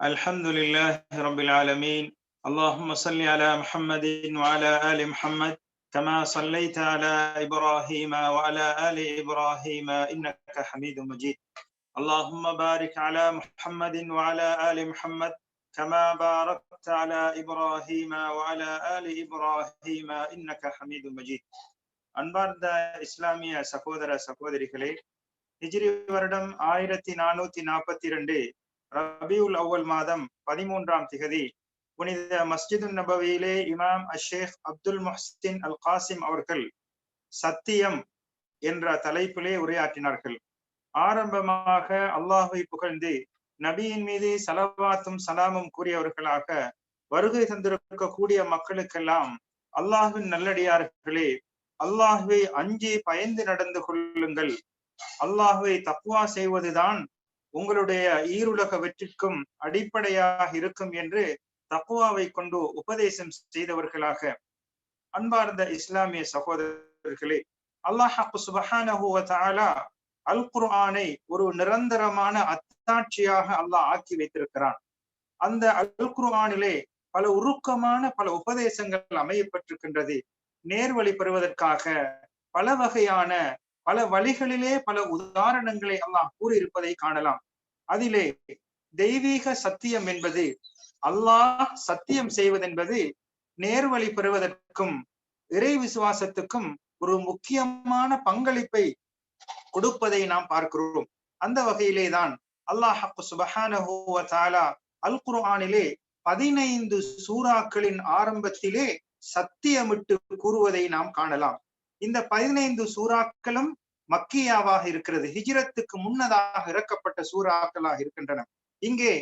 الحمد لله رب العالمين اللهم صل على محمد وعلى آل محمد كما صليت على إبراهيم وعلى آل إبراهيم إنك حميد مجيد اللهم بارك على محمد وعلى آل محمد كما باركت على إبراهيم وعلى آل إبراهيم إنك حميد مجيد அன்பார்ந்த இஸ்லாமிய சகோதர சகோதரிகளே ஹிஜ்ரி வருடம் ஆயிரத்தி நானூத்தி நாற்பத்தி ரெண்டு ரபியுல் அவ்வல் மாதம் பதிமூன்றாம் திகதி. புனித மஸ்ஜிது நபவியிலே இமாம் அஷேக் அப்துல் முஹ்சின் அல் காசிம் அவர்கள் சத்தியம் என்ற தலைப்பிலே உரையாற்றினார்கள். ஆரம்பமாக அல்லாஹை புகழ்ந்து நபியின் மீது சலவாத்தும் சலாமும் கூறியவர்களாக வருகை தந்திருக்கக்கூடிய மக்களுக்கெல்லாம் அல்லாஹின் நல்லடியார்களே அல்லாஹுவை அஞ்சி பயந்து நடந்து கொள்ளுங்கள். அல்லாஹுவை தப்புவா செய்வதுதான் உங்களுடைய ஈருலக வெற்றிக்கும் அடிப்படையாக இருக்கும் என்று தப்புவாவை கொண்டு உபதேசம் செய்தவர்களாக. அன்பார்ந்த இஸ்லாமிய சகோதரர்களே அல்லாஹாக்கு சுபஹானஹுவ அல் குர்ஆனை ஒரு நிரந்தரமான அத்தாட்சியாக அல்லாஹ் ஆக்கி வைத்திருக்கிறான். அந்த அல் குர்ஆனிலே பல உருக்கமான பல உபதேசங்கள் அமையப்பட்டிருக்கின்றது. நேர்வழி பெறுவதற்காக பல வகையான பல வழிகளிலே பல உதாரணங்களை அல்லாஹ் கூறியிருப்பதை காணலாம். அதிலே தெய்வீக சத்தியம் என்பது அல்லாஹ் சத்தியம் செய்வதென்பது நேர்வழி பெறுவதற்கும் இறை விசுவாசத்துக்கும் ஒரு முக்கியமான பங்களிப்பை கொடுப்பதை நாம் பார்க்கிறோம். அந்த வகையிலே தான் அல்லாஹ் சுபஹான அல் குர்ஆனிலே பதினைந்து சூறாக்களின் ஆரம்பத்திலே சத்தியமிட்டு கூறுவதை நாம் காணலாம். இந்த பதினைந்து சூறாக்களும் மக்கியாவாக இருக்கிறது. ஹிஜ்ரத்துக்கு முன்னதாக இறக்கப்பட்ட சூறாக்களாக இருக்கின்றன. இங்கே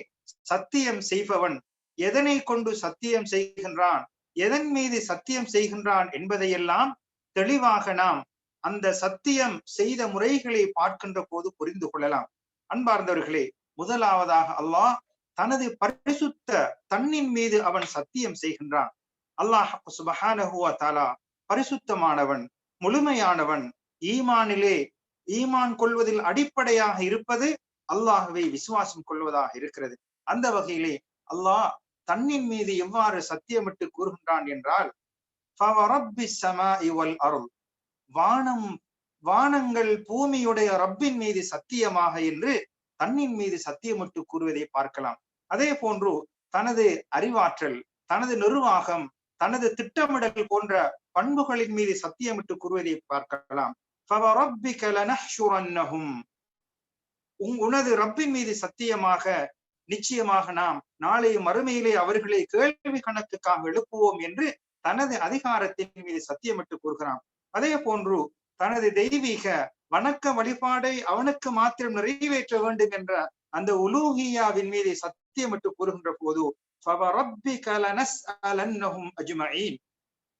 சத்தியம் செய்பவன் எதனை கொண்டு சத்தியம் செய்கின்றான்? எதன் மீது சத்தியம் செய்கின்றான் என்பதையெல்லாம் தெளிவாக நாம் அந்த சத்தியம் செய்த முறைகளை பார்க்கின்ற போது புரிந்து கொள்ளலாம். அன்பார்ந்தவர்களே முதலாவதாக அல்லாஹ் தனது பரிசுத்த தன்னின் மீது அவன் சத்தியம் செய்கின்றான். அல்லாஹ் சுபஹானஹுவா தாலா பரிசுத்தமானவன் முழுமையானவன் ஈமானிலே ஈமான் கொள்வதில் அடிப்படையாக இருப்பது அல்லாஹுவை விசுவாசம் கொள்வதாக இருக்கிறது. அந்த வகையிலே அல்லாஹ் தன்னின் மீது எவ்வாறு சத்தியமிட்டு கூறுகின்றான் என்றால் அருள் வானம் வானங்கள் பூமியுடைய ரப்பின் மீது சத்தியமாக என்று தன்னின் மீது சத்தியமிட்டு கூறுவதை பார்க்கலாம். அதே போன்று தனது அறிவாற்றல் தனது நிர்வாகம் தனது திட்டமிடல் போன்ற பண்புகளின் மீது சத்தியமிட்டு கூறுவதை பார்க்கலாம். உனது ரப்பின் மீது சத்தியமாக நிச்சயமாக நாம் நாளைய மறுமையிலே அவர்களை கேள்வி கணக்குக்காக எழுப்புவோம் என்று தனது அதிகாரத்தின் மீது சத்தியமிட்டு கூறுகிறான். அதே போன்று தனது தெய்வீக வணக்க வழிபாடை அவனுக்கு மாத்திரம் நிறைவேற்ற வேண்டும் என்ற அந்த உலூகியாவின் மீது சத்தியமிட்டு கூறுகின்ற போது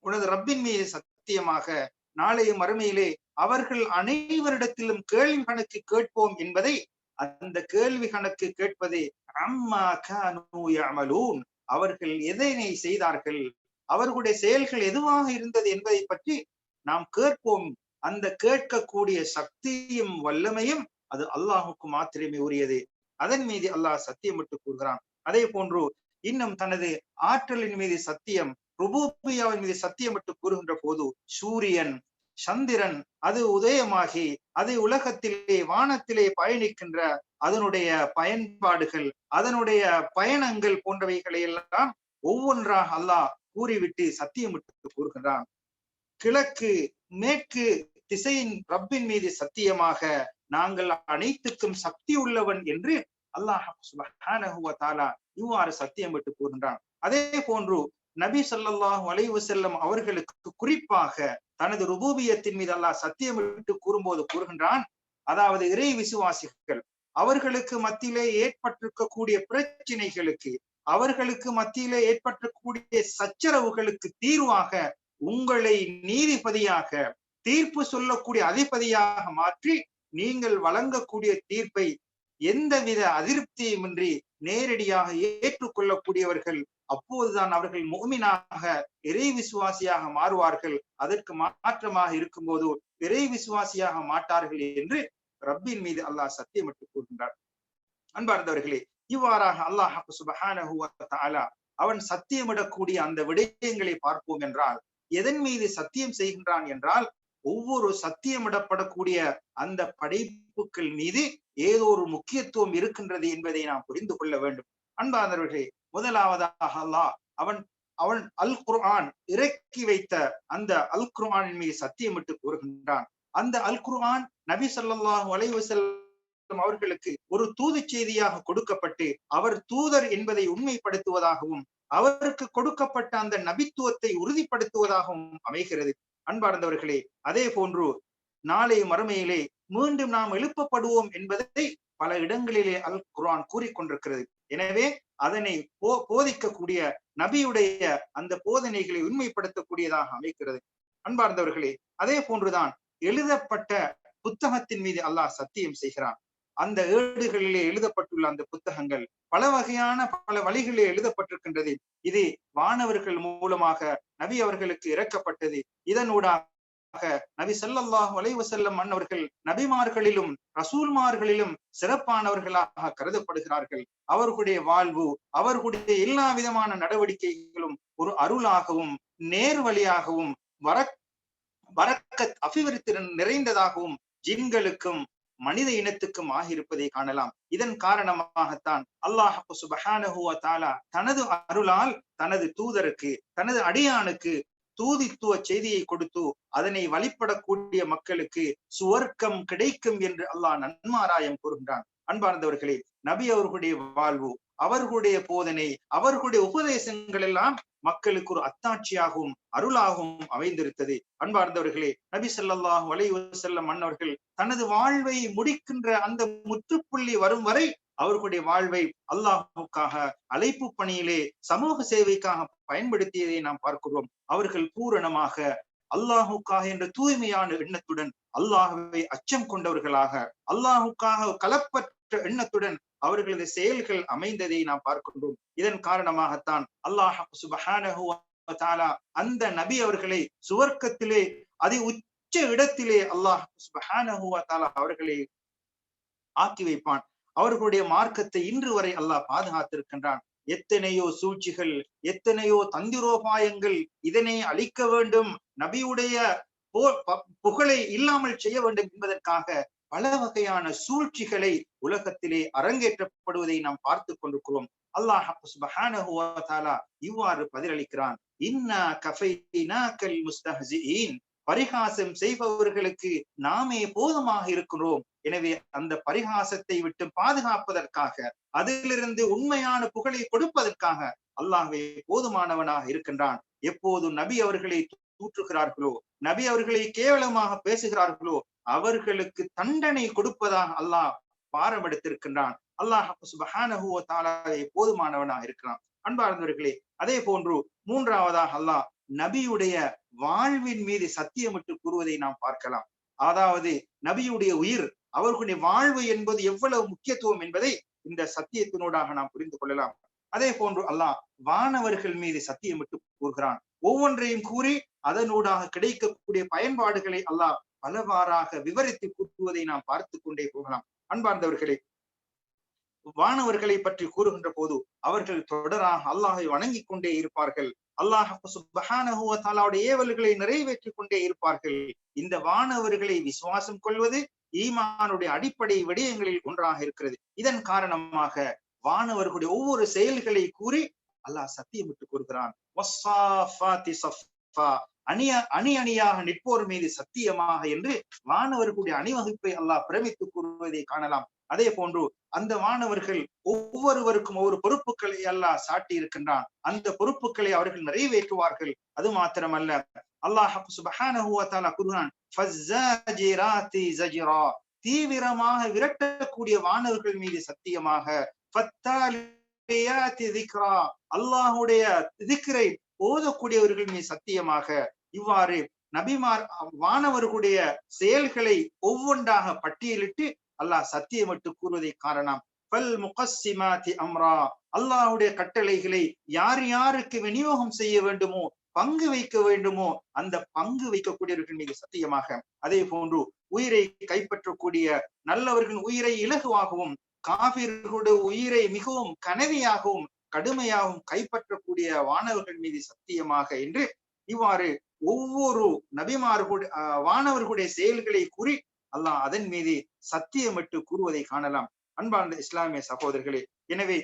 உனது ரப்பின் மீது சத்தியமாக நாளைய மறுமையிலே அவர்கள் அனைவரிடத்திலும் கேள்வி கணக்கு கேட்போம் என்பதை அந்த கேள்வி கணக்கு கேட்பதே அம்மா அமலூன் அவர்கள் எதனை செய்தார்கள்? அவர்களுடைய செயல்கள் எதுவாக இருந்தது என்பதை பற்றி நாம் கேட்போம். அந்த கேட்கக்கூடிய சக்தியும் வல்லமையும் அது அல்லாஹுக்கு மாத்திரமே உரியது. அதன் மீது அல்லாஹ் சத்தியம் விட்டு கூறுகிறான். அதே போன்று இன்னும் தனது ஆற்றலின் மீது சத்தியம் ருபூபியாவின் மீது சத்தியம் விட்டு கூறுகின்ற போது சூரியன் சந்திரன் அது உதயமாகி அது உலகத்திலே வானத்திலே பயணிக்கின்ற அதனுடைய பயன்பாடுகள் அதனுடைய பயணங்கள் போன்றவைகளை எல்லாம் ஒவ்வொன்றாக அல்லாஹ் கூறிவிட்டு சத்தியமிட்டு கூறுகின்றான். கிழக்கு மேற்கு திசையின் ரப்பின் மீது சத்தியமாக நாங்கள் அனைத்துக்கும் சக்தி உள்ளவன் என்று அல்லாஹ் இவ்வாறு சத்தியம் விட்டு கூறுகின்றான். அதே போன்று நபி சொல்லாஹு அலைவு செல்லம் அவர்களுக்கு குறிப்பாக தனது ருபூபியத்தின் மீது அல்லாஹ் சத்தியம் விட்டு கூறும்போது கூறுகின்றான் அதாவது இறை விசுவாசிகள் அவர்களுக்கு மத்தியிலே ஏற்பட்டிருக்கக்கூடிய பிரச்சினைகளுக்கு அவர்களுக்கு மத்தியிலே ஏற்பட்டிருக்கக்கூடிய சச்சரவுகளுக்கு தீர்வாக உங்களை நீதிபதியாக தீர்ப்பு சொல்லக்கூடிய அதிபதியாக மாற்றி நீங்கள் வழங்கக்கூடிய தீர்ப்பை எந்தவித அதிருப்தியுமின்றி நேரடியாக ஏற்றுக்கொள்ளக்கூடியவர்கள் அப்போதுதான் அவர்கள் முகமினாக இறை விசுவாசியாக மாறுவார்கள். அதற்கு மாற்றமாக இருக்கும்போது இறை விசுவாசியாக மாட்டார்கள் என்று ரப்பின் மீது அல்லாஹ் சத்தியமிட்டு கூறுகின்றார் அன்பார்ந்தவர்களே இவ்வாறாக அல்லாஹ் சுபஹான அவன் சத்தியமிடக்கூடிய அந்த விடயங்களை பார்ப்போம் என்றால் எதன் மீது சத்தியம் செய்கின்றான் என்றால் ஒவ்வொரு சத்தியமிடப்படக்கூடிய அந்த படைப்புகள் மீது ஏதோ ஒரு முக்கியத்துவம் இருக்கின்றது என்பதை நாம் புரிந்து கொள்ள வேண்டும். அன்பானவர்களே முதலாவதாக அல்லாஹ் அவன் அவன் அல் குர்ஆன் இறக்கி வைத்த அந்த அல் குர்ஆனின் மீது சத்தியமிட்டு கூறுகின்றான். அந்த அல் குர்ஆன் நபி சொல்லாஹு அலைவசல்லம் அவர்களுக்கு ஒரு தூது செய்தியாக கொடுக்கப்பட்டு அவர் தூதர் என்பதை உண்மைப்படுத்துவதாகவும் அவருக்கு கொடுக்கப்பட்ட அந்த நபித்துவத்தை உறுதிப்படுத்துவதாகவும் அமைகிறது. அன்பார்ந்தவர்களே அதே போன்று நாளை மறுமையிலே மீண்டும் நாம் எழுப்பப்படுவோம் என்பதை பல இடங்களிலே அல் குரான் கூறிக்கொண்டிருக்கிறது. எனவே அதனை போ போதிக்கக்கூடிய நபியுடைய அந்த போதனைகளை உண்மைப்படுத்தக்கூடியதாக அமைக்கிறது. அன்பார்ந்தவர்களே அதே போன்றுதான் எழுதப்பட்ட புத்தகத்தின் மீது அல்லாஹ் சத்தியம் செய்கிறான். அந்த ஏடுகளிலே எழுதப்பட்டுள்ள அந்த புத்தகங்கள் பல வகையான பல வழிகளிலே எழுதப்பட்டிருக்கின்றது. இது வானவர்கள் மூலமாக நபி அவர்களுக்கு இறக்கப்பட்டது. இதனூடாக நபி ஸல்லல்லாஹு அலைஹி வஸல்லம் மன்னவர்கள் நபிமார்களிலும் ரசூல்மார்களிலும் சிறப்பானவர்களாக கருதப்படுகிறார்கள். அவர்களுடைய வாழ்வு அவர்களுடைய எல்லா விதமான நடவடிக்கைகளும் ஒரு அருளாகவும் நேர் வழியாகவும் வர வரக்கத் அபிவிருத்தி நிறைந்ததாகவும் ஜின்களுக்கும் மனித இனத்துக்கும் ஆகியிருப்பதை காணலாம். இதன் காரணமாகத்தான் அல்லாஹ் சுபஹானஹு தனது அருளால் தனது தூதருக்கு தனது அடியானுக்கு தூதித்துவ செய்தியை கொடுத்து அதனை வழிபடக்கூடிய மக்களுக்கு சுவர்க்கம் கிடைக்கும் என்று அல்லாஹ் நன்மாராயம் கூறுகின்றான். அன்பார்ந்தவர்களே நபி அவர்களுடைய வாழ்வு அவர்களுடைய போதனை அவர்களுடைய உபதேசங்கள் எல்லாம் மக்களுக்கு ஒரு அத்தாட்சியாகவும் அருளாகவும் அமைந்திருத்தது. அன்பார்ந்தவர்களே நபி ஸல்லல்லாஹு அலைஹி வஸல்லம் தனது வாழ்வை முடிக்கின்ற அந்த முற்றுப்புள்ளி வரும் வரை அவர்களுடைய வாழ்வை அல்லாஹுக்காக அழைப்பு பணியிலே சமூக சேவைக்காக பயன்படுத்தியதை நாம் பார்க்கிறோம். அவர்கள் பூரணமாக அல்லாஹுக்காக என்ற தூய்மையான எண்ணத்துடன் அல்லாஹுவை அச்சம் கொண்டவர்களாக அல்லாஹுக்காக கலப்பற்ற எண்ணத்துடன் அவர்களது செயல்கள் அமைந்ததை நாம் பார்க்கின்றோம். இதன் காரணமாகத்தான் அல்லாஹ் சுபஹானஹு அந்த நபி அவர்களை சுவர்க்கத்திலே அதி உச்ச இடத்திலே அல்லாஹ் சுபஹானஹு அவர்களை ஆக்கி வைப்பான். அவர்களுடைய மார்க்கத்தை இன்று வரை அல்லாஹ் பாதுகாத்திருக்கின்றான். எத்தனையோ சூழ்ச்சிகள் எத்தனையோ தந்திரோபாயங்கள் இதனை அழிக்க வேண்டும். நபியுடைய ப- புகழை இல்லாமல் செய்ய வேண்டும் என்பதற்காக பல வகையான சூழ்ச்சிகளை உலகத்திலே அரங்கேற்றப்படுவதை நாம் பார்த்து கொண்டிருக்கிறோம். அல்லாஹ் சுப்ஹானஹு இவ்வாறு பதிலளிக்கிறான். இன்னா கஃபைனாக்கல் முஸ்தஹ்சிஈன் பரிகாசம் செய்பவர்களுக்கு நாமே போதுமாக இருக்கிறோம். எனவே அந்த பரிகாசத்தை விட்டு பாதுகாப்பதற்காக அதிலிருந்து உண்மையான புகழை கொடுப்பதற்காக அல்லாஹே போதுமானவனாக இருக்கின்றான். எப்போது நபி அவர்களை தூற்றுகிறார்களோ நபி அவர்களை கேவலமாக பேசுகிறார்களோ அவர்களுக்கு தண்டனை கொடுப்பதாக அல்லாஹ் பாரம் எடுத்திருக்கின்றான் அல்லாஹ் சுபஹானஹுவ தாலாவை போதுமானவனாக இருக்கிறான். அன்பார்ந்தவர்களே அதே போன்று மூன்றாவதாக அல்லாஹ் நபியுடைய வாழ்வின் மீது சத்தியமிட்டு கூறுவதை நாம் பார்க்கலாம். அதாவது நபியுடைய உயிர் அவர்களுடைய வாழ்வு என்பது எவ்வளவு முக்கியத்துவம் என்பதை இந்த சத்தியத்தினூடாக நாம் புரிந்து கொள்ளலாம். அதே போன்று அல்லாஹ் வானவர்கள் மீது சத்தியமிட்டு கூறுகிறான். ஒவ்வொன்றையும் கூறி அதனூடாக கிடைக்கக்கூடிய பயன்பாடுகளை அல்லாஹ் பலவாறாக விவரித்து கூறுவதை நாம் பார்த்து கொண்டே போகலாம். அன்பார்ந்தவர்களே வானவர்களை பற்றி கூறுகின்ற போது அவர்கள் தொடராக அல்லாஹை வணங்கிக் கொண்டே இருப்பார்கள். அல்லாஹ் ஏவல்களை நிறைவேற்றிக் கொண்டே இருப்பார்கள். இந்த வானவர்களை விசுவாசம் கொள்வது ஈமானுடைய அடிப்படை விடயங்களில் ஒன்றாக இருக்கிறது. இதன் காரணமாக வானவர்களுடைய ஒவ்வொரு செயல்களை கூறி அல்லாஹ் சத்தியமிட்டு கூறுகிறான் அணிய அணி அணியாக நிற்போர் மீது சத்தியமாக என்று மாணவர்களுடைய அணிவகுப்பை அல்லாஹ் பிரமித்து கூறுவதை காணலாம். அதே போன்று அந்த மாணவர்கள் ஒவ்வொருவருக்கும் ஒவ்வொரு பொறுப்புகளை அல்லாஹ் சாட்டி இருக்கின்றான் அந்த பொறுப்புகளை அவர்கள் நிறைவேற்றுவார்கள். அது மாத்திரமல்ல. அல்லாஹ் சுபஹான வ தீவிரமாக விரட்டக்கூடிய வானவர்கள் மீது சத்தியமாக அல்லாஹுடைய திக்ரை ஓதக்கூடியவர்கள் நீ சத்தியமாக இவ்வாறு நபிமார் வானவர்களுடைய செயல்களை ஒவ்வொன்றாக பட்டியலிட்டு அல்லாஹ் சத்தியம் விட்டு கூறுவதை காரணம் பல் முகசிமாதி அம்ரா. அல்லாஹுடைய கட்டளைகளை யார் யாருக்கு விநியோகம் செய்ய வேண்டுமோ பங்கு வைக்க வேண்டுமோ அந்த பங்கு வைக்கக்கூடியவர்கள் மீது சத்தியமாக. அதே போன்று உயிரை கைப்பற்றக்கூடிய நல்லவர்களின் உயிரை இலகுவாகவும் காவிர்களுடைய உயிரை மிகவும் கனவியாகவும் கடுமையாகவும் கைப்பற்றக்கூடிய வானவர்கள் மீது சத்தியமாக என்று இவ்வாறு ஒவ்வொரு நபிமார்களுடைய வானவர்களுடைய செயல்களை கூறி அல்லாஹ் அதன் மீது சத்தியமிட்டு கூறுவதை காணலாம். அன்பார்ந்த இஸ்லாமிய சகோதரர்களே எனவே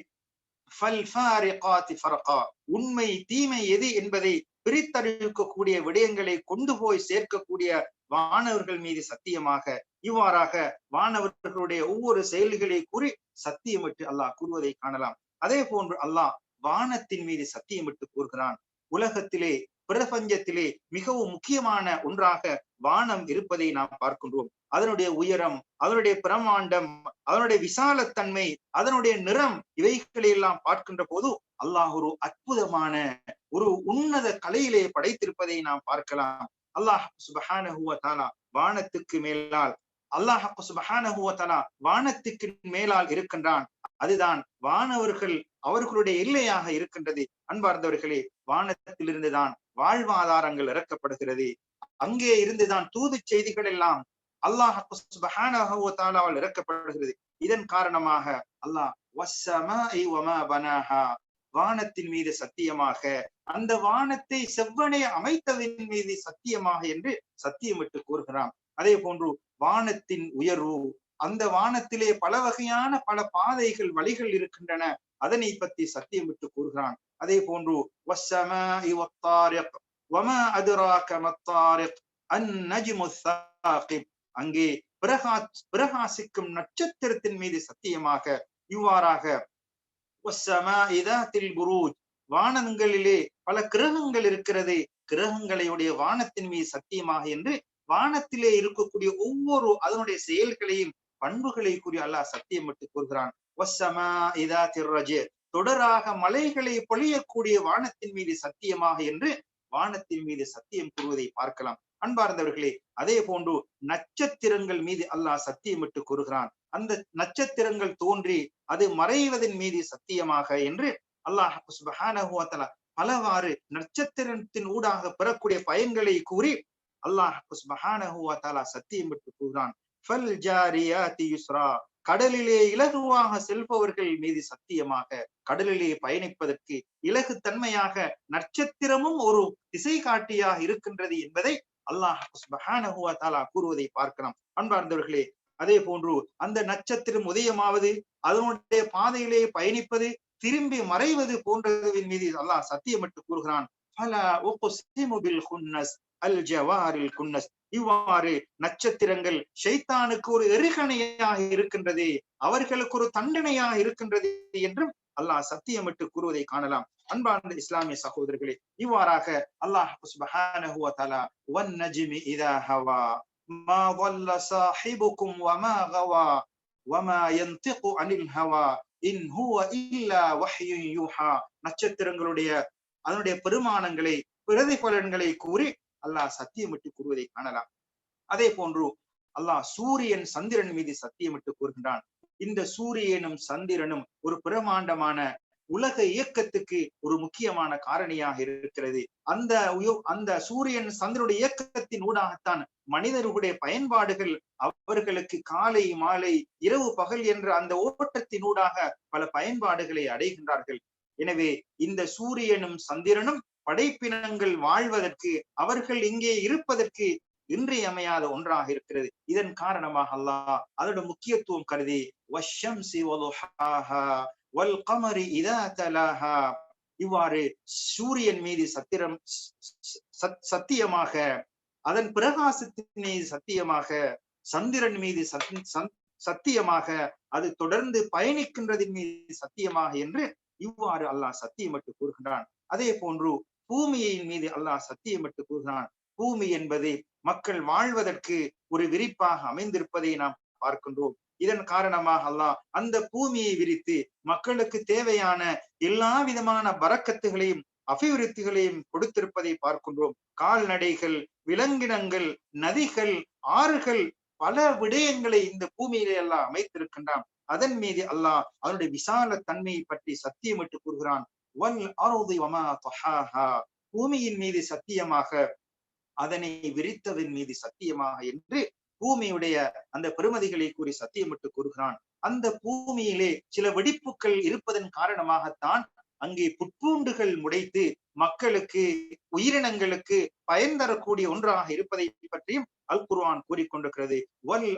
உண்மை தீமை எது என்பதை பிரித்தறிவிக்கக்கூடிய விடயங்களை கொண்டு போய் சேர்க்கக்கூடிய வானவர்கள் மீது சத்தியமாக இவ்வாறாக வானவர்களுடைய ஒவ்வொரு செயல்களை கூறி சத்தியமிட்டு அல்லாஹ் கூறுவதை காணலாம். அதே போன்று அல்லாஹ் வானத்தின் மீது சத்தியமிட்டு கூறுகிறான். உலகத்திலே பிரபஞ்சத்திலே மிகவும் முக்கியமான ஒன்றாக வானம் இருப்பதை நாம் பார்க்கின்றோம். அதனுடைய உயரம் அதனுடைய பிரமாண்டம் அதனுடைய விசாலத்தன்மை அதனுடைய நிறம் இவைகளை எல்லாம் பார்க்கின்ற போது அல்லாஹ் ஒரு அற்புதமான ஒரு உன்னத கலையிலே படைத்திருப்பதை நாம் பார்க்கலாம். அல்லாஹ் சுபஹானா வானத்துக்கு மேலால் அல்லாஹ் சுபஹானா வானத்துக்கு மேலால் இருக்கின்றான். அதுதான் வானவர்கள் அவர்களுடைய எல்லையாக இருக்கின்றது. அன்பார்ந்தவர்களே வானத்திலிருந்துதான் வாழ்வாதாரங்கள் இறக்கப்படுகிறது. அங்கே இருந்துதான் தூது செய்திகள் எல்லாம் அல்லாஹ் இறக்கப்படுகிறது. இதன் காரணமாக அல்லாஹ் வானத்தின் மீது சத்தியமாக அந்த வானத்தை செவ்வனை அமைத்ததின் மீது சத்தியமாக என்று சத்தியமிட்டு கூறுகிறான். அதே போன்று வானத்தின் உயர்வு அந்த வானத்திலே பல வகையான பல பாதைகள் வழிகள் இருக்கின்றன. அதனை பற்றி சத்தியமிட்டு கூறுகிறான். அதே போன்று அங்கே பிரகா பிரகாசிக்கும் நட்சத்திரத்தின் மீது சத்தியமாக இவ்வாறாக வானங்களிலே பல கிரகங்கள் இருக்கிறது கிரகங்களையுடைய வானத்தின் மீது சத்தியமாக என்று வானத்திலே இருக்கக்கூடிய ஒவ்வொரு அதனுடைய செயல்களையும் பண்புகளை கூறி அல்லாஹ் சத்தியம் விட்டு கூறுகிறான். தொடராக மலைகளை பொழியக்கூடிய வானத்தின் மீது சத்தியமாக என்று வானத்தின் மீது சத்தியம் கூறுவதை பார்க்கலாம். அன்பார்ந்தவர்களே அதே போன்று நட்சத்திரங்கள் மீது அல்லாஹ் சத்தியமிட்டு கூறுகிறான். அந்த நட்சத்திரங்கள் தோன்றி அது மறைவதன் மீது சத்தியமாக என்று அல்லாஹ் சுபஹானஹுவத்தலா பலவாறு நட்சத்திரத்தின் ஊடாக பெறக்கூடிய பயன்களை கூறி அல்லாஹ் சுபஹானஹுவத்தலா சத்தியம் கடலிலே இலகுவாக செல்பவர்கள் மீது சத்தியமாக. கடலிலே பயணிப்பதற்கு இலகு தன்மையாக நட்சத்திரமும் ஒரு திசை காட்டியாக இருக்கின்றது என்பதை அல்லாஹ் கூறுவதை பார்க்கலாம். அன்பார்ந்தவர்களே அதே போன்று அந்த நட்சத்திரம் உதயமாவது அதனுடைய பாதையிலே பயணிப்பது திரும்பி மறைவது போன்றவின் மீது அல்லாஹ் சத்தியமிட்டு கூறுகிறான். அல் ஜவாரில் குன்னஸ். இவ்வாறு நட்சத்திரங்கள் ஷைத்தானுக்கு ஒரு எருகணையாக இருக்கின்றது அவர்களுக்கு ஒரு தண்டனையாக இருக்கின்றது என்றும் அல்லாஹ் சத்தியமிட்டு கூறுவதை காணலாம். அன்பார்ந்த இஸ்லாமிய சகோதரர்களே இவ்வாறாக அல்லாஹ் நட்சத்திரங்களுடைய அதனுடைய பெருமானங்களை பிரதிபலன்களை கூறி அல்லாஹ் சத்தியமிட்டு கூறுவதை காணலாம். அதே போன்று அல்லாஹ் சூரியன் சந்திரன் மீது சத்தியமிட்டு கூறுகின்றான். இந்த சூரியனும் சந்திரனும் ஒரு பிரமாண்டமான உலக இயக்கத்துக்கு ஒரு முக்கியமான காரணியாக இருக்கிறது. அந்த அந்த சூரியன் சந்திரனுடைய இயக்கத்தின் ஊடாகத்தான் மனிதர்களுடைய பயன்பாடுகள் அவர்களுக்கு காலை மாலை இரவு பகல் என்ற அந்த ஓட்டத்தின் ஊடாக பல பயன்பாடுகளை அடைகின்றார்கள். எனவே இந்த சூரியனும் சந்திரனும் படைப்பினங்கள் வாழ்வதற்கு அவர்கள் இங்கே இருப்பதற்கு இன்றியமையாத ஒன்றாக இருக்கிறது. இதன் காரணமாக அல்லாஹ் அதோட முக்கியத்துவம் கருதி வல் கமரி இதா இவ்வாறு சூரியன் மீது சத்திரம் சத்தியமாக அதன் பிரகாசத்தின் மீது சத்தியமாக சந்திரன் மீது சத்தியமாக அது தொடர்ந்து பயணிக்கின்றதின் மீது சத்தியமாக என்று இவ்வாறு அல்லாஹ் சத்தியமிட்டு கூறுகின்றான். அதே போன்று பூமியின் மீது அல்லாஹ் சத்தியம் விட்டு கூறுகிறான். பூமி என்பது மக்கள் வாழ்வதற்கு ஒரு விரிப்பாக அமைந்திருப்பதை நாம் பார்க்கின்றோம். இதன் காரணமாக அல்லாஹ் அந்த பூமியை விரித்து மக்களுக்கு தேவையான எல்லா விதமான வரக்கத்துகளையும் அபிவிருத்திகளையும் கொடுத்திருப்பதை பார்க்கின்றோம். கால்நடைகள் விலங்கினங்கள் நதிகள் ஆறுகள் பல விடயங்களை இந்த பூமியிலே எல்லாம் அமைத்திருக்கின்றான். அதன் மீது அல்லாஹ் அதனுடைய விசால தன்மையை பற்றி சத்தியமிட்டு கூறுகிறான். வல் அருதி வமா தொஹாஹா. பூமியின் மீது சத்தியமாக அதனை விரித்ததன் மீது சத்தியமாக என்று பூமியுடைய அந்த பெருமதிகளை கூறி சத்தியமிட்டு கூறுகிறான். அந்த பூமியிலே சில வெடிப்புகள் இருப்பதன் காரணமாகத்தான் அங்கே புட்பூண்டுகள் முடைத்து மக்களுக்கு உயிரினங்களுக்கு பயன் தரக்கூடிய ஒன்றாக இருப்பதை பற்றியும் அல் குர்வான் கூறிக்கொண்டிருக்கிறது. வல்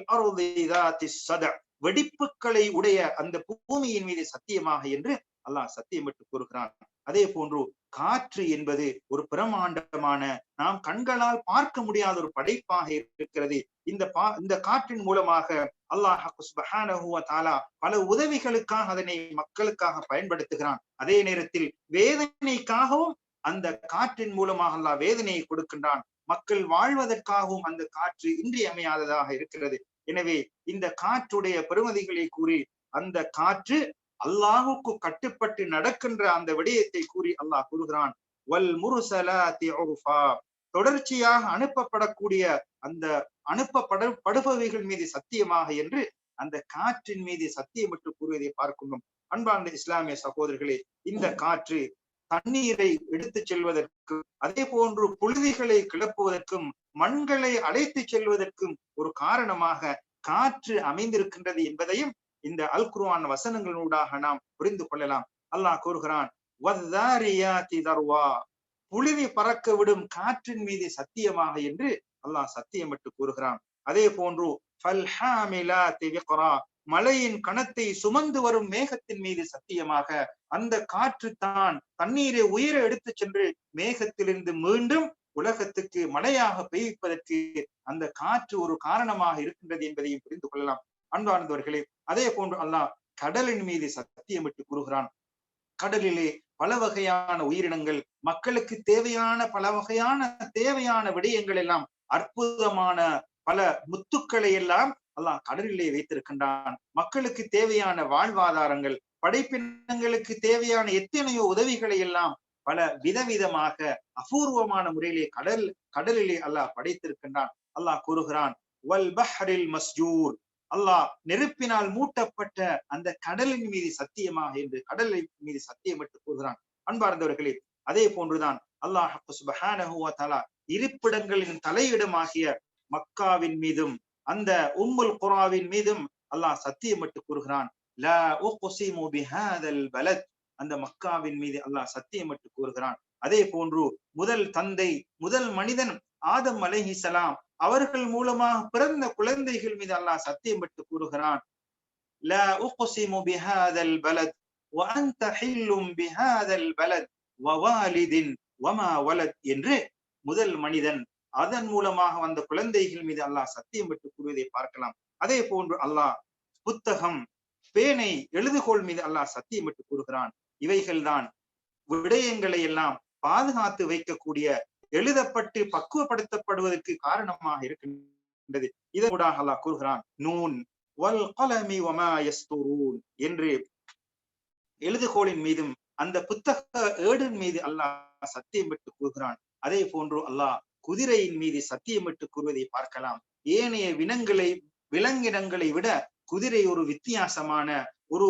சத. வெடிப்புகளை உடைய அந்த பூமியின் மீது சத்தியமாக என்று அல்லாஹ் சத்தியம் விட்டு கூறுகிறான். அதே போன்று காற்று என்பது ஒரு பிரமாண்டமான நாம் கண்களால் பார்க்க முடியாத ஒரு படைப்பாக இருக்கிறது. இந்த பா இந்த காற்றின் மூலமாக அல்லாஹ் தாலா பல உதவிகளுக்காக அதனை மக்களுக்காக பயன்படுத்துகிறான். அதே நேரத்தில் வேதனைக்காகவும் அந்த காற்றின் மூலமாக அல்லாஹ் வேதனையை கொடுக்கின்றான். மக்கள் வாழ்வதற்காகவும் அந்த காற்று இன்றியமையாததாக இருக்கிறது. எனவே இந்த காற்றுடைய பெருமதிகளை கூறி அந்த காற்று அல்லாஹுக்கு கட்டுப்பட்டு நடக்கின்ற அந்த விடயத்தை கூறி அல்லாஹ் கூறுகிறான். வல் முருசலாத்தி தொடர்ச்சியாக அனுப்பப்படக்கூடிய அந்த அனுப்பப்பட படுபவைகள் மீது சத்தியமாக என்று அந்த காற்றின் மீது சத்தியமிட்டு கூறுவதை பார்க்கின்றோம். அன்பார்ந்த இஸ்லாமிய சகோதரர்களே இந்த காற்று தண்ணீரை எடுத்து செல்வதற்கும் அதே போன்று புழுதிகளை கிளப்புவதற்கும் மண்களை அழைத்து செல்வதற்கும் ஒரு காரணமாக காற்று அமைந்திருக்கின்றது என்பதையும் இந்த அல் குர்ஆன் வசனங்களூடாக நாம் புரிந்து கொள்ளலாம். அல்லாஹ் கூறுகிறான் புழுதி பறக்க விடும் காற்றின் மீது சத்தியமாக என்று அல்லாஹ் சத்தியமிட்டு கூறுகிறான். அதே போன்று மலையின் கணத்தை சுமந்து வரும் மேகத்தின் மீது சத்தியமாக அந்த காற்று தான் தண்ணீரை உயிரை எடுத்து சென்று மேகத்திலிருந்து மீண்டும் உலகத்துக்கு மழையாக பெய்விப்பதற்கு அந்த காற்று ஒரு காரணமாக இருக்கின்றது என்பதையும் புரிந்து கொள்ளலாம். அன்பார்ந்தவர்களே அதே போன்று அல்லாஹ் கடலின் மீது சத்தியமிட்டு கூறுகிறான். கடலிலே பல வகையான உயிரினங்கள் மக்களுக்கு தேவையான பல வகையான தேவையான விடயங்கள் எல்லாம் அற்புதமான பல முத்துக்களை எல்லாம் அல்லாஹ் கடலிலே வைத்திருக்கின்றான். மக்களுக்கு தேவையான வாழ்வாதாரங்கள் படைப்பினங்களுக்கு தேவையான எத்தனையோ உதவிகளை எல்லாம் பல விதவிதமாக அபூர்வமான முறையிலே கடல் கடலிலே அல்லாஹ் படைத்திருக்கின்றான். அல்லாஹ் கூறுகிறான் வல் பஹ்ரில் மஸ்ஜூர் அல்லாஹ் நெருப்பினால் மூட்டப்பட்ட அந்த கடலின் மீது சத்தியமாக என்று கடலின் மீது சத்தியமிட்டு கூறுகிறான். அன்பார்ந்தவர்களே அதே போன்றுதான் அல்லாஹ் சுபஹானஹுவா இருப்பிடங்களின் தலையிடமாகிய மக்காவின் மீதும் அந்த உம்முல் குராவின் மீதும் அல்லாஹ் சத்தியமிட்டு கூறுகிறான். அந்த மக்காவின் மீது அல்லாஹ் சத்தியமிட்டு கூறுகிறான். அதே போன்று முதல் தந்தை முதல் மனிதன் ஆதம் அலஹி சலாம் அவர்கள் மூலமாக பிறந்த குழந்தைகள் மீது அல்லாஹ் சத்தியம் விட்டு கூறுகிறான். என்று முதல் மனிதன் அதன் மூலமாக வந்த குழந்தைகள் மீது அல்லாஹ் சத்தியம் விட்டு கூறுவதை பார்க்கலாம். அதே போன்று அல்லாஹ் புத்தகம் பேனை எழுதுகோள் மீது அல்லாஹ் சத்தியம் விட்டு கூறுகிறான். இவைகள்தான் விடயங்களை எல்லாம் பாதுகாத்து வைக்கக்கூடிய எழுதப்பட்டு பக்குவப்படுத்தப்படுவதற்கு காரணமாக இருக்கின்றது. இதனூடாக அல்லாஹ் கூறுகிறான் நூன் வல் கலமி வமா என்று எழுதுகோளின் மீதும் அந்த புத்தக ஏடின் மீது அல்லாஹ் சத்தியம் விட்டு கூறுகிறான். அதே போன்று அல்லாஹ் குதிரையின் மீது சத்தியம் விட்டு கூறுவதை பார்க்கலாம். ஏனைய வினங்களை விலங்கினங்களை விட குதிரை ஒரு வித்தியாசமான ஒரு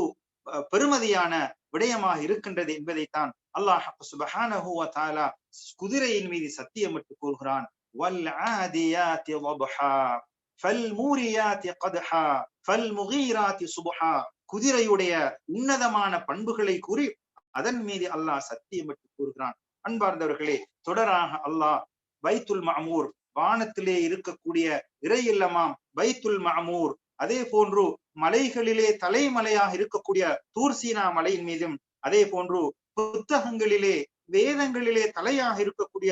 பெருமதியான விடயமாக இருக்கின்றது என்பதைத்தான் அல்லாஹ் சுபஹானஹு வ குதிரையின் மீது சத்தியமிட்டு கூறுகிறான். வல் ஆதியாதி வபஹா ஃபல் மூரியாதி கத்ஹா ஃபல் முகீராதி சுபஹா. குதிரையுடைய உன்னதமான பண்புகளை கூறி அதன் மீது அல்லாஹ் சத்தியமிட்டு கூறுகிறான். அன்பார்ந்தவர்களே தொடராக அல்லாஹ் பைத்துல் மாமூர் வானத்திலே இருக்கக்கூடிய இறையில்லமாம் பைத்துல் மாமூர் அதே போன்று மலைகளிலே தலைமலையாக இருக்கக்கூடிய தூர்சீனா மலையின் மீதும் அதே போன்று புத்தகங்களிலே வேதங்களிலே தலையாக இருக்கக்கூடிய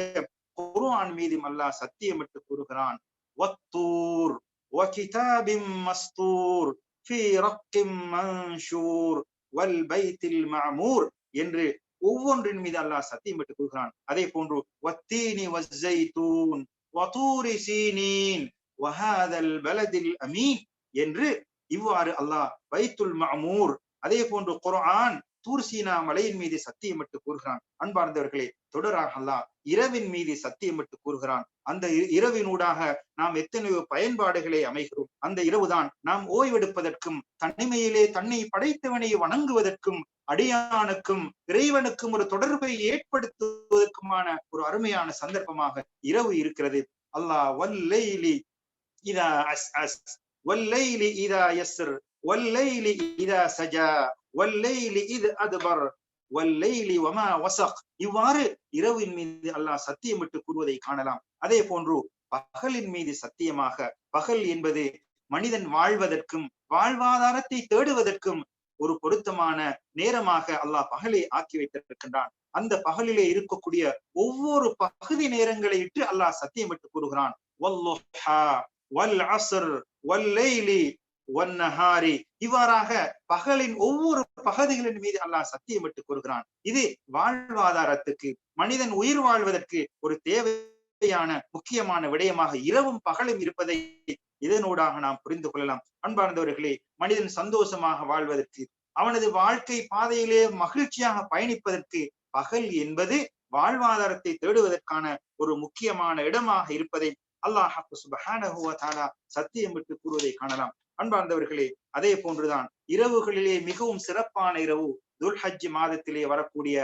குர்ஆன் மீதும் அல்லாஹ் சத்தியமிட்டு கூறுகிறான். வத்தூர் வகிதாபிம் மஸ்தூர் ஃபி ரக்கிம் மன்ஷூர் வல் பைத்தில் மஅமூர் என்று ஒவ்வொன்றின் மீது அல்லாஹ் சத்தியம் சத்தியமிட்டு கூறுகிறான். அதே போன்று வத்தீனி வஸ்ஸைதூன் வதூரி சீனீன் வஹாதல் பலதில் அமீன் என்று இவ்வாறு அல்லாஹ் வைத்துல் மமூர் அதே போன்று குரான் தூர்சீனா மலையின் மீது சத்தியமிட்டு கூறுகிறான். அன்பார்ந்தவர்களே தொடராக அல்லாஹ் இரவின் மீது சத்தியமிட்டு கூறுகிறான். அந்த இரவினூடாக நாம் எத்தனையோ பயன்பாடுகளை அமைகிறோம். அந்த இரவுதான் நாம் ஓய்வெடுப்பதற்கும் தனிமையிலே தன்னை படைத்தவனை வணங்குவதற்கும் அடியானுக்கும் இறைவனுக்கும் ஒரு தொடர்பை ஏற்படுத்துவதற்குமான ஒரு அருமையான சந்தர்ப்பமாக இரவு இருக்கிறது. அல்லாஹ் வல்லைலி இதா அஸ் அஸ் والليل இதா يسر والليل இதா سجى والليل إذ أدبر வல்லைலி வமா வசக் இவ்வாறு இரவின் மீது அல்லாஹ் சத்தியமிட்டு கூறுவதை காணலாம். அதே போன்று பகலின் மீது சத்தியமாக பகல் என்பது மனிதன் வாழ்வதற்கும் வாழ்வாதாரத்தை தேடுவதற்கும் ஒரு பொருத்தமான நேரமாக அல்லாஹ் பகலை ஆக்கி வைத்திருக்கின்றான். அந்த பகலிலே இருக்கக்கூடிய ஒவ்வொரு பகுதி நேரங்களை இட்டு அல்லாஹ் சத்தியமிட்டு கூறுகிறான். வல் அசர் வல்லைலி வன்னஹாரி இவ்வாறாக பகலின் ஒவ்வொரு பகுதிகளின் மீது அல்லாஹ் சத்தியமிட்டு கூறுகிறான். இது வாழ்வாதாரத்துக்கு மனிதன் உயிர் வாழ்வதற்கு ஒரு தேவையான முக்கியமான விடயமாக இரவும் பகலும் இருப்பதை இதனூடாக நாம் புரிந்து கொள்ளலாம். அன்பார்ந்தவர்களே மனிதன் சந்தோஷமாக வாழ்வதற்கு அவனது வாழ்க்கை பாதையிலே மகிழ்ச்சியாக பயணிப்பதற்கு பகல் என்பது வாழ்வாதாரத்தை தேடுவதற்கான ஒரு முக்கியமான இடமாக இருப்பதை அல்லாஹ் சுபஹானஹு சத்தியம் விட்டு கூறுவதை காணலாம். அன்பார்ந்தவர்களே அதே போன்றுதான் இரவுகளிலே மிகவும் சிறப்பான இரவு துல்ஹஜ் மாதத்திலே வரக்கூடிய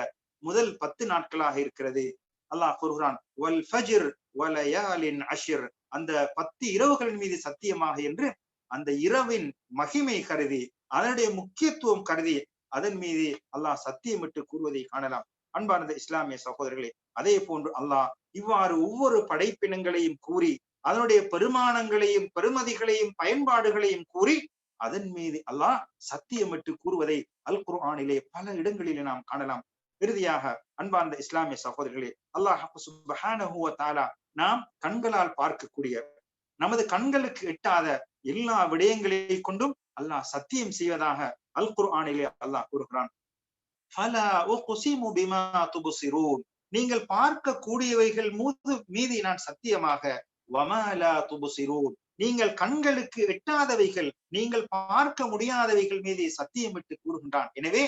முதல் பத்து நாட்களாக இருக்கிறது. அல்லாஹ் கூறுகிறான் வல் ஃபஜ்ர் வலயாலின் அஷிர். அந்த பத்து இரவுகளின் மீது சத்தியமாக என்று அந்த இரவின் மகிமை கருதி அதனுடைய முக்கியத்துவம் கருதி அதன் மீது அல்லாஹ் சத்தியமிட்டு கூறுவதை காணலாம். அன்பார்ந்த இஸ்லாமிய சகோதரர்களே அதே போன்று அல்லாஹ் இவ்வாறு ஒவ்வொரு படைப்பினங்களையும் கூறி அதனுடைய பெருமானங்களையும் பெருமதிகளையும் பயன்பாடுகளையும் கூறி அதன் மீது அல்லாஹ் சத்தியமிட்டு கூறுவதை அல் குர்ஆனிலே பல இடங்களிலே நாம் காணலாம். இறுதியாக அன்பார்ந்த இஸ்லாமிய சகோதரர்களே அல்லாஹ் நாம் கண்களால் பார்க்கக்கூடிய நமது கண்களுக்கு எட்டாத எல்லா விடயங்களை கொண்டும் அல்லாஹ் சத்தியம் செய்வதாக அல் குர்ஆனிலே அல்லாஹ் கூறுகிறான். நீங்கள் பார்க்க கூடியவைகள் மூது மீது நான் சத்தியமாக வமலா துபுசிரூன். நீங்கள் கண்களுக்கு எட்டாதவைகள் நீங்கள் பார்க்க முடியாதவைகள் மீது சத்தியமிட்டு கூறுகின்றான். எனவே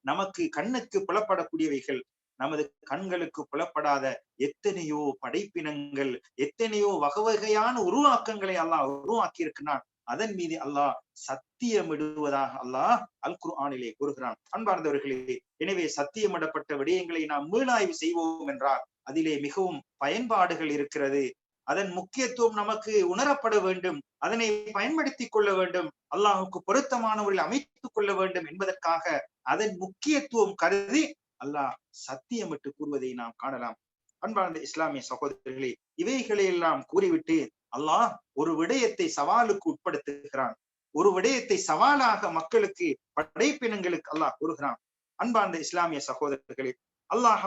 நமக்கு கண்ணுக்கு புலப்படக்கூடியவைகள் நமது கண்களுக்கு புலப்படாத எத்தனையோ படைப்பினங்கள் எத்தனையோ வகை வகையான உருவாக்கங்களை அல்லாஹ் உருவாக்கி இருக்கிறான் அதன் மீது அல்லாஹ் சத்தியமிடுவதாக அல்லாஹ் அல் குர்ஆனிலே கூறுகிறான். அன்பார்ந்தவர்களே எனவே சத்தியமிடப்பட்ட விடயங்களை நாம் மீளாய்வு செய்வோம் என்றால் அதிலே மிகவும் பயன்பாடுகள் இருக்கிறது. அதன் முக்கியத்துவம் நமக்கு உணரப்பட வேண்டும். அதனை பயன்படுத்திக் கொள்ள வேண்டும். அல்லாஹுக்கு பொருத்தமானவரில் அமைத்துக் கொள்ள வேண்டும் என்பதற்காக அதன் முக்கியத்துவம் கருதி அல்லாஹ் சத்தியமிட்டு கூறுவதை நாம் காணலாம். அன்பார்ந்த இஸ்லாமிய சகோதரர்களே இவைகளை எல்லாம் கூறிவிட்டு அல்லாஹ் ஒரு விடயத்தை சவாலுக்கு உட்படுத்துகிறான். ஒரு விடயத்தை சவாலாக மக்களுக்கு படைப்பினங்களுக்கு அல்லாஹ் கூறுகிறான். அன்பார்ந்த இஸ்லாமிய சகோதரர்களே அல்லாஹ்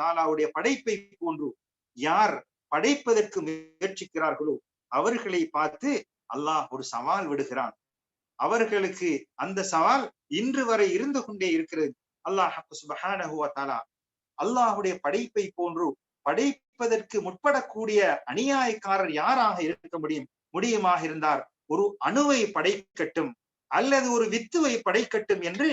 தாலாவுடைய படைப்பை போன்று யார் படைப்பதற்கு முயற்சிக்கிறார்களோ அவர்களை பார்த்து அல்லாஹ் ஒரு சவால் விடுகிறான். அவர்களுக்கு அந்த சவால் இன்று வரை இருந்து கொண்டே இருக்கிறது. அல்லாஹ் சுபஹானஹு தாலா அல்லாஹுடைய படைப்பை போன்று படைப்பதற்கு முற்படக்கூடிய அநியாயக்காரர் யாராக இருக்க முடியும்? முடியுமாக இருந்தார் ஒரு அணுவை படைக்கட்டும் அல்லது ஒரு வித்துவை படைக்கட்டும் என்று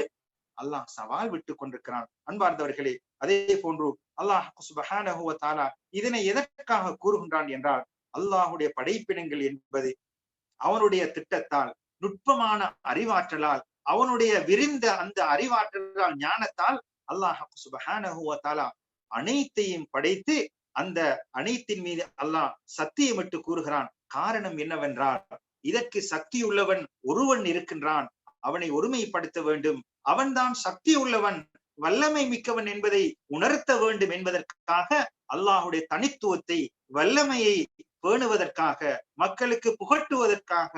அல்லாஹ் சவால் விட்டு கொண்டிருக்கிறான். அன்பார்ந்தவர்களே அதே போன்று அல்லாஹ் சுபஹானஹுவ தாலா இதனை எதற்காக கூறுகின்றான் என்றால் அல்லாஹுடைய படைப்பினங்கள் என்பது அவனுடைய திட்டத்தால் நுட்பமான அறிவாற்றலால் அவனுடைய விரிந்த அந்த அறிவாற்றலால் ஞானத்தால் அல்லாஹ் சுபஹானஹுவ தாலா அனைத்தையும் படைத்து அந்த அனைத்தின் மீது அல்லாஹ் சத்தியமிட்டு கூறுகிறான். காரணம் என்னவென்றால் இதற்கு சக்தி உள்ளவன் ஒருவன் இருக்கின்றான். அவனை ஒருமைப்படுத்த வேண்டும். அவன்தான் சக்தி உள்ளவன் வல்லமை மிக்கவன் என்பதை உணர்த்த வேண்டும் என்பதற்காக அல்லாஹுடைய தனித்துவத்தை வல்லமையை பேணுவதற்காக மக்களுக்கு புகட்டுவதற்காக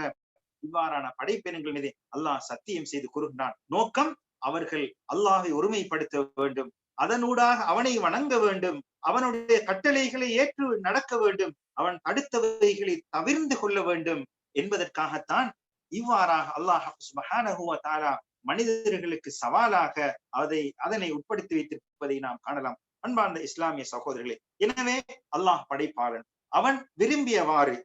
இவ்வாறான படைப்பினங்கள் மீது அல்லாஹ் சத்தியம் செய்து கூறுகின்றான். நோக்கம் அவர்கள் அல்லாஹை ஒருமைப்படுத்த வேண்டும். அதனூடாக அவனை வணங்க வேண்டும். அவனுடைய கட்டளைகளை ஏற்று நடக்க வேண்டும். அவன் அடுத்தவைகளை தவிர்ந்து கொள்ள வேண்டும் என்பதற்காகத்தான் இவ்வாறாக அல்லாஹ் சுபஹானஹுவ மனிதர்களுக்கு சவாலாக அதை அதனை உட்படுத்தி வைத்திருப்பதை நாம் காணலாம். அன்பார்ந்த இஸ்லாமிய சகோதரர்களே எனவே அல்லாஹ் படைப்பாளன். அவன் விரும்பியவாறு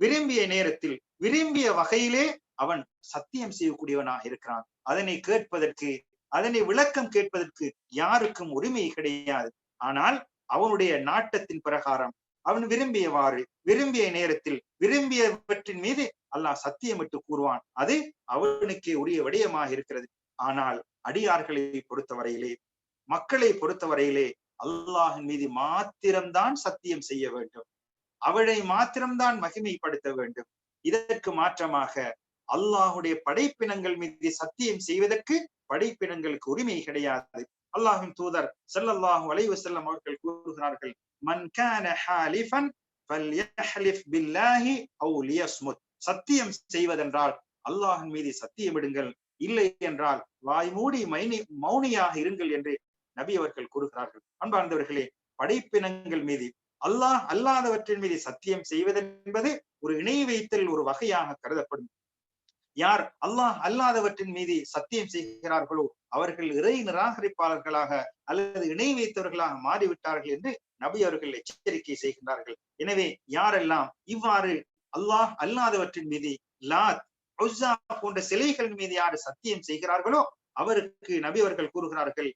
விரும்பிய நேரத்தில் விரும்பிய வகையிலே அவன் சத்தியம் செய்யக்கூடியவனாக இருக்கிறான். அதனை கேட்பதற்கு அதனை விளக்கம் கேட்பதற்கு யாருக்கும் உரிமை கிடையாது. ஆனால் அவனுடைய நாட்டத்தின் பிரகாரம் அவன் விரும்பியவாறு விரும்பிய நேரத்தில் விரும்பியவற்றின் மீது அல்லாஹ் சத்தியமிட்டு கூறுவான். அது அவனுக்கே உரிய விடயமாக இருக்கிறது. ஆனால் அடியார்களை பொறுத்தவரையிலே மக்களை பொறுத்தவரையிலே அல்லாஹின் மீது மாத்திரம்தான் சத்தியம் செய்ய வேண்டும். அவளை மாத்திரம்தான் மகிமைப்படுத்த வேண்டும். இதற்கு மாற்றமாக அல்லாஹுடைய படைப்பினங்கள் மீது சத்தியம் செய்வதற்கு படைப்பினங்களுக்கு உரிமை கிடையாது. அல்லாஹின் தூதர் செல்லல்லாஹு அலைஹி செல்லம் அவர்கள் கூறுகிறார்கள் மன் கான ஹாலிஃபன் பில்லாஹி அவு லியஸ்முத். சத்தியம் செய்வதென்றால் அல்லாஹின் மீது சத்தியமிடுங்கள் இல்லை என்றால் வாய் மூடி மைனி மௌனியாக இருங்கள் என்று நபி அவர்கள் கூறுகிறார்கள். அன்பார்ந்தவர்களே படைப்பினங்கள் மீது அல்லாஹ் அல்லாதவற்றின் மீது சத்தியம் செய்வதென்பது ஒரு இணை வைத்தல் ஒரு வகையாக கருதப்படும். யார் அல்லாஹ் அல்லாதவற்றின் மீது சத்தியம் செய்கிறார்களோ அவர்கள் இறை நிராகரிப்பாளர்களாக அல்லது இணை வைத்தவர்களாக மாறிவிட்டார்கள் என்று நபி அவர்கள் எச்சரிக்கை செய்கின்றார்கள். எனவே யாரெல்லாம் இவ்வாறு அல்லாஹ் அல்லாதவற்றின் மீது லாத் போன்ற சிலைகள் மீது யார் சத்தியம் செய்கிறார்களோ அவருக்கு நபி அவர்கள் கூறுகிறார்கள்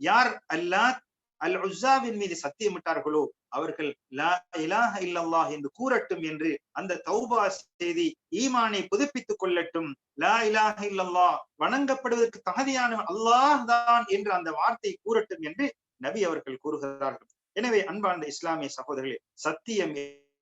யார் அல்லாத் அல் உஸாவின் மீது சத்தியமிட்டார்களோ அவர்கள் லா இலாஹ இல்லல்லாஹ் என்று கூறட்டும் என்று அந்த தௌபா செய்தி ஈமானை புதுப்பித்துக் கொள்ளட்டும். லா இலாஹ இல்லல்லாஹ் வணங்கப்படுவதற்கு தகுதியான அல்லாஹ் தான் என்று அந்த வார்த்தை கூறட்டும் என்று நபி அவர்கள் கூறுகிறார்கள். எனவே அன்பார்ந்த இஸ்லாமிய சகோதரர்களே சத்தியம்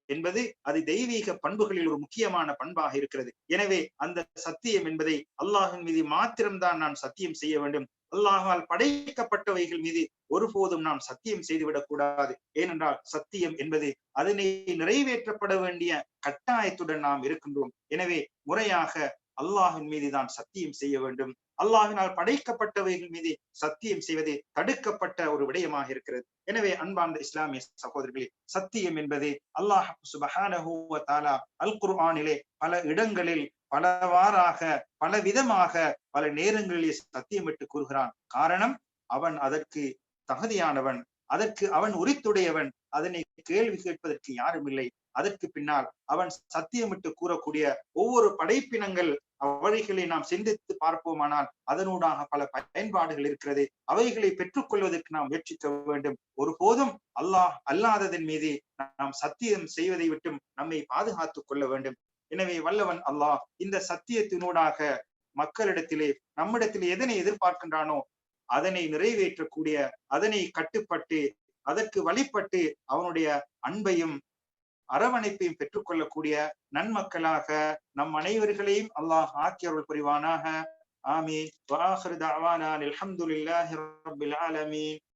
என்பது அது தெய்வீக பண்புகளில் ஒரு முக்கியமான பண்பாக இருக்கிறது. எனவே அந்த சத்தியம் என்பதை அல்லாஹின் மீது மாத்திரம்தான் நான் சத்தியம் செய்ய வேண்டும். அல்லாஹால் படைக்கப்பட்டவைகள் மீது ஒருபோதும் நாம் சத்தியம் செய்துவிடக் கூடாது ஏனென்றால் சத்தியம் என்பது அதனை நிறைவேற்றப்பட வேண்டிய கட்டாயத்துடன் நாம் இருக்கின்றோம். எனவே முறையாக அல்லாஹின் மீது தான் சத்தியம் செய்ய வேண்டும். அல்லாஹினால் படைக்கப்பட்டவைகள் மீது சத்தியம் செய்வது தடுக்கப்பட்ட ஒரு விடயமாக இருக்கிறது. எனவே அன்பார்ந்த இஸ்லாமிய சகோதரர்களே சத்தியம் என்பது அல்லாஹ் சுபஹானஹூவ தாலா அல் குர்ஆனிலே பல இடங்களில் பலவாறாக பல விதமாக பல நேரங்களில் சத்தியமிட்டு கூறுகிறான். காரணம் அவன் அதற்கு தகுதியானவன் அதற்கு அவன் உரித்துடையவன். அதனை கேள்வி கேட்பதற்கு யாரும் இல்லை. அதற்கு பின்னால் அவன் சத்தியமிட்டு கூறக்கூடிய ஒவ்வொரு படைப்பினங்கள் அவைகளை நாம் சிந்தித்து பார்ப்போமானால் அதனூடாக பல பயன்பாடுகள் இருக்கிறது. அவைகளை பெற்றுக்கொள்வதற்கு நாம் முயற்சிக்க வேண்டும். ஒருபோதும் அல்லாஹ் அல்லாததன் மீது நாம் சத்தியம் செய்வதை விட்டும் நம்மை பாதுகாத்துக் கொள்ள வேண்டும். எனவே வல்லவன் அல்லாஹ் இந்த சத்தியத்தினூடாக மக்களிடத்திலே நம்மிடத்திலே எதனை எதிர்பார்க்கின்றானோ அதனை நிறைவேற்றக்கூடிய அதனை கட்டுப்பட்டு அதற்கு வழிபட்டு அவனுடைய அன்பையும் அரவணைப்பையும் பெற்றுக்கொள்ளக்கூடிய நன்மக்களாக நம் அனைவர்களையும் அல்லாஹ் ஆக்கியருள் புரிவானாக. ஆமீன். வாஹிரு தஅவானா ஆலமீன்.